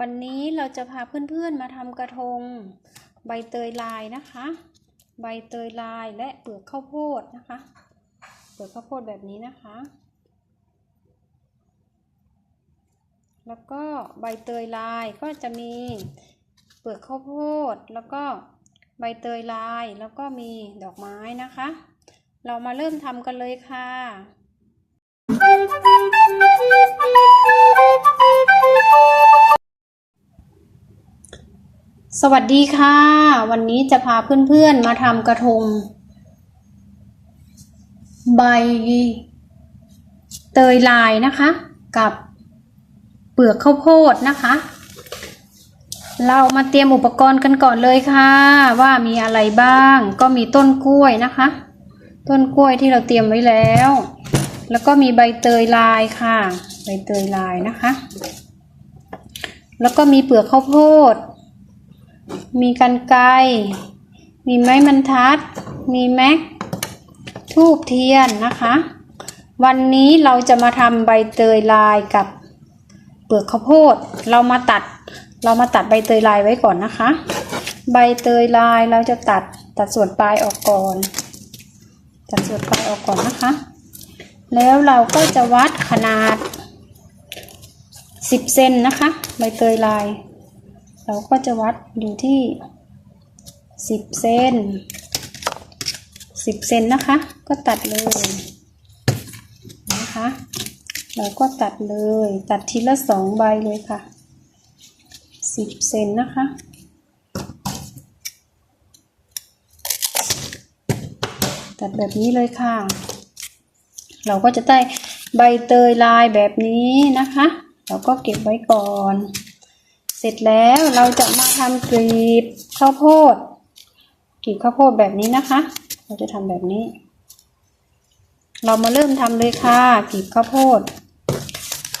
วันนี้เราจะพาเพื่อนๆมาทำกระทง ใบเตยลายนะคะ ใบเตยลายและเปลือกข้าวโพดนะคะ เปลือกข้าวโพดแบบนี้นะคะ แล้วก็ใบเตยลายก็จะมีเปลือกข้าวโพด แล้วก็ใบเตยลายแล้วก็มีดอกไม้นะคะ เรามาเริ่มทำกันเลยค่ะ สวัสดีค่ะ วันนี้จะพาเพื่อนๆมาทำกระทง ใบ เตยลายนะคะ กับเปลือกข้าวโพดนะคะ เรามาเตรียมอุปกรณ์กันก่อนเลยค่ะ ว่ามีอะไรบ้าง ก็มีต้นกล้วยนะคะ ต้นกล้วยที่เราเตรียมไว้แล้ว แล้วก็มีใบเตยลายค่ะ ใบเตยลายนะคะ แล้วก็มีเปลือกข้าวโพด มีกันไกมีไม้บรรทัด มีแม็กทูบเทียนนะคะ วันนี้เราจะมาทำใบเตยลายกับเปลือกข้าวโพด เรามาตัด เรามาตัดใบเตยลายไว้ก่อนนะคะ ใบเตยลายเราจะตัดตัดส่วนปลายออกก่อน ตัดส่วนปลายออกก่อนนะคะ แล้วเราก็จะวัดขนาด 10 เซนนะคะ ใบเตยลาย เราก็จะวัดอยู่ที่ 10 เซน10 เซนนะคะ ก็ตัดเลยนะคะ เราก็ตัดเลย ตัดทีละสองใบเลยค่ะ 10 เซนนะคะตัดแบบนี้เลยค่ะ เราก็จะได้ใบเตยลายแบบนี้นะคะ เราก็เก็บไว้ก่อน เสร็จแล้วเราจะมาทำกรีบข้าวโพดกรีบข้าวโพดแบบนี้นะคะ เราจะทำแบบนี้ เรามาเริ่มทำเลยค่ะกรีบข้าวโพด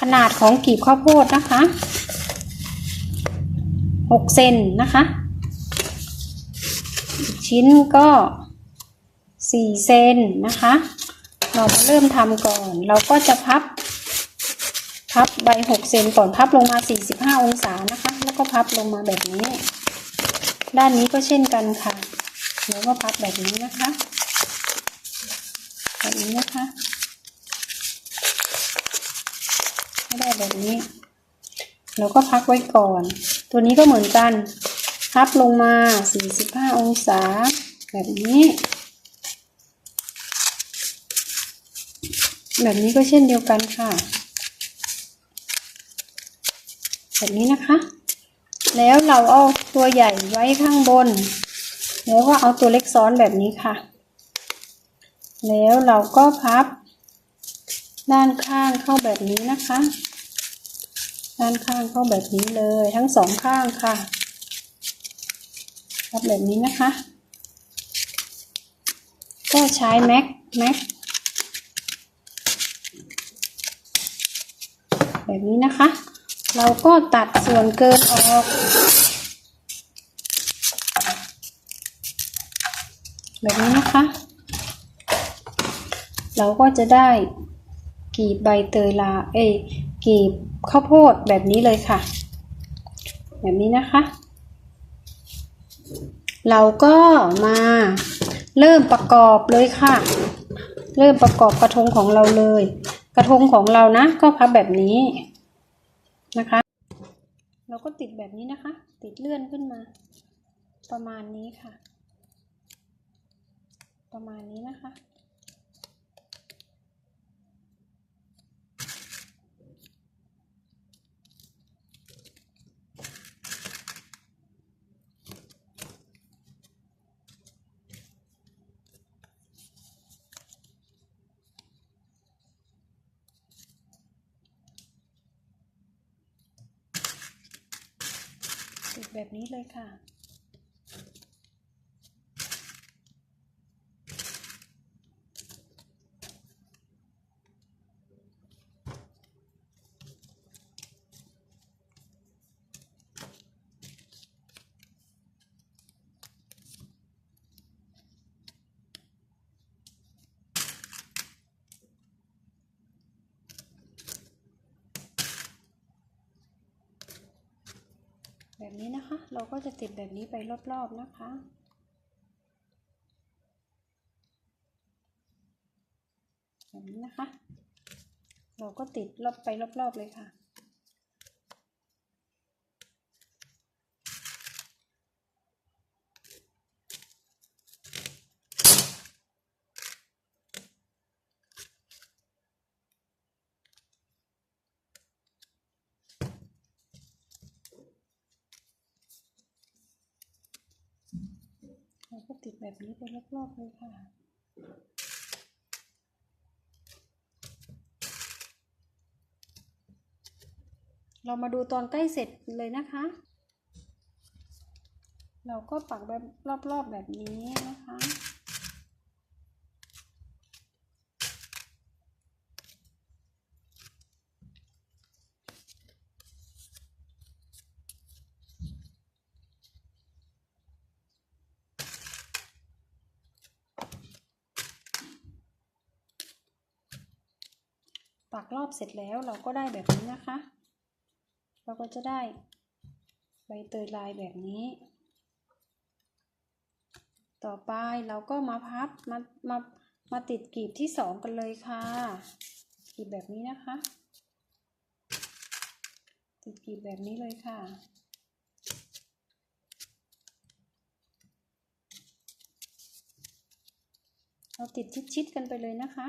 ขนาดของกรีบข้าวโพดนะคะหกเซนนะคะชิ้นก็สี่เซนนะคะ เรามาเริ่มทำก่อน เราก็จะพับ พับใบหกเซนก่อนพับลงมาสี่สิบห้าองศานะคะ แล้วก็พับลงมาแบบนี้ ด้านนี้ก็เช่นกันค่ะแล้วก็พับแบบนี้นะคะแบบนี้นะคะให้ได้แบบนี้เราก็พักไว้ก่อน ตัวนี้ก็เหมือนกัน พับลงมาสี่สิบห้าองศา แบบนี้ แบบนี้ก็เช่นเดียวกันค่ะ แบบนี้นะคะ แล้วเราเอาตัวใหญ่ไว้ข้างบน แล้วก็เอาตัวเล็กซ้อนแบบนี้ค่ะ แล้วเราก็พับ ด้านข้างเข้าแบบนี้นะคะ ด้านข้างเข้าแบบนี้เลยทั้งสองข้างค่ะพับแบบนี้นะคะ ก็ใช้แม็กแม็กแบบนี้นะคะ เราก็ตัดส่วนเกินออก แบบนี้นะคะ เราก็จะได้กีบใบเตยลา เอ้กีบข้าวโพดแบบนี้เลยค่ะ แบบนี้นะคะ เราก็มาเริ่มประกอบเลยค่ะ เริ่มประกอบกระทงของเราเลย กระทงของเรานะก็พับแบบนี้ นะคะ เราก็ติดแบบนี้นะคะ ติดเลื่อนขึ้นมา ประมาณนี้ค่ะ ประมาณนี้นะคะ แบบนี้เลยค่ะ แบบนี้นะคะ เราก็จะติดแบบนี้ไปรอบๆนะคะ แบบนี้นะคะ เราก็ติดรอบไปรอบๆเลยค่ะ เราก็ติดแบบนี้ไปรอบๆเลยค่ะเรามาดูตอนใกล้เสร็จเลยนะคะ เราก็ปักแบบรอบๆแบบนี้นะคะ ปักรอบเสร็จแล้วเราก็ได้แบบนี้นะคะ เราก็จะได้ใบเตยลายแบบนี้ ต่อไปเราก็มาพับมามามาติดกลีบที่สองกันเลยค่ะกลีบแบบนี้นะคะ ติดกลีบแบบนี้เลยค่ะเราติดชิดๆกันไปเลยนะคะ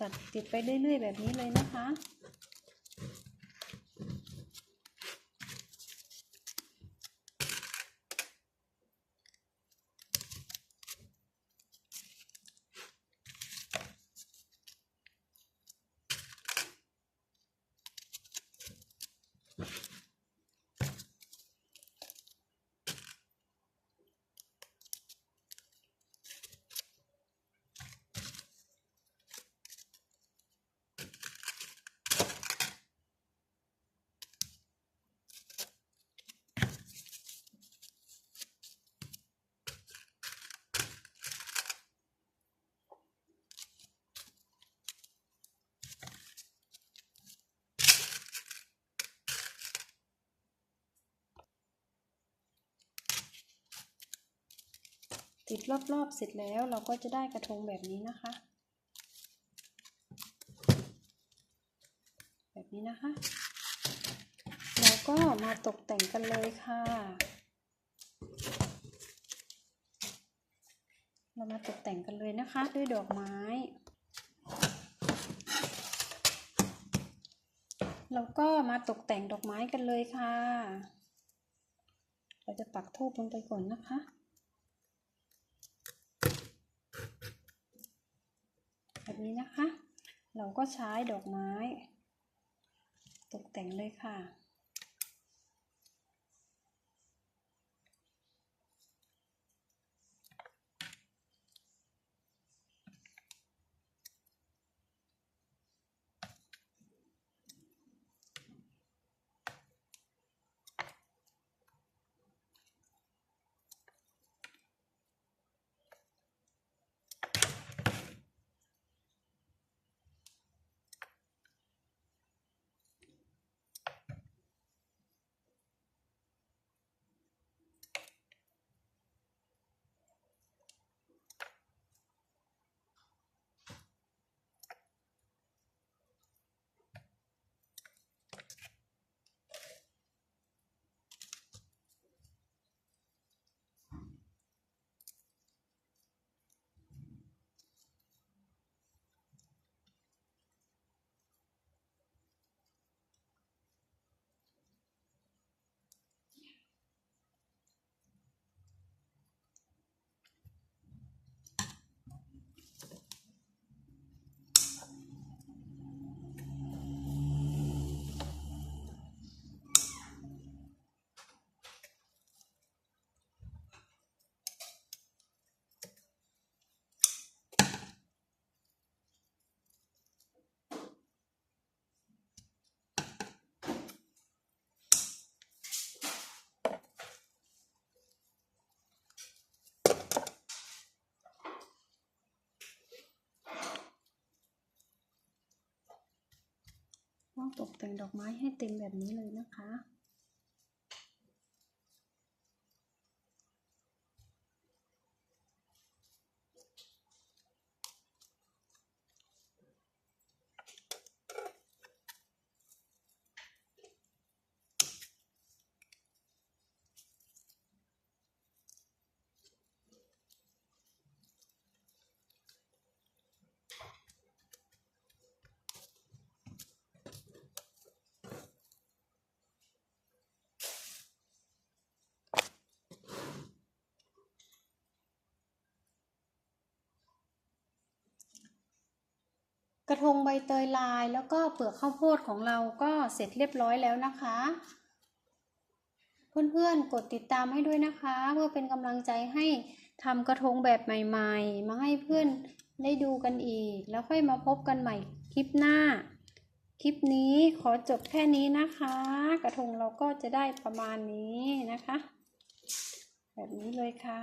ตัดติดไปเรื่อยๆแบบนี้เลยนะคะ ติดรอบๆเสร็จแล้วเราก็จะได้กระทงแบบนี้นะคะ แบบนี้นะคะแล้วก็มาตกแต่งกันเลยค่ะ เรามาตกแต่งกันเลยนะคะ ด้วยดอกไม้แล้วก็มาตกแต่งดอกไม้กันเลยค่ะ เราจะปักทูบลงไปก่อนนะคะ แบบ นี้นะคะ เราก็ใช้ดอกไม้ ตกแต่งเลยค่ะ ตกแต่งดอกไม้ให้เต็มแบบนี้เลยนะคะ กระทงใบเตยลายแล้วก็เปลือกข้าวโพดของเราก็เสร็จเรียบร้อยแล้วนะคะ เพื่อนๆกดติดตามให้ด้วยนะคะ เพื่อเป็นกำลังใจให้ทำกระทงแบบใหม่ๆ มาให้เพื่อนได้ดูกันอีก แล้วค่อยมาพบกันใหม่คลิปหน้า คลิปนี้ขอจบแค่นี้นะคะ กระทงเราก็จะได้ประมาณนี้นะคะ แบบนี้เลยค่ะ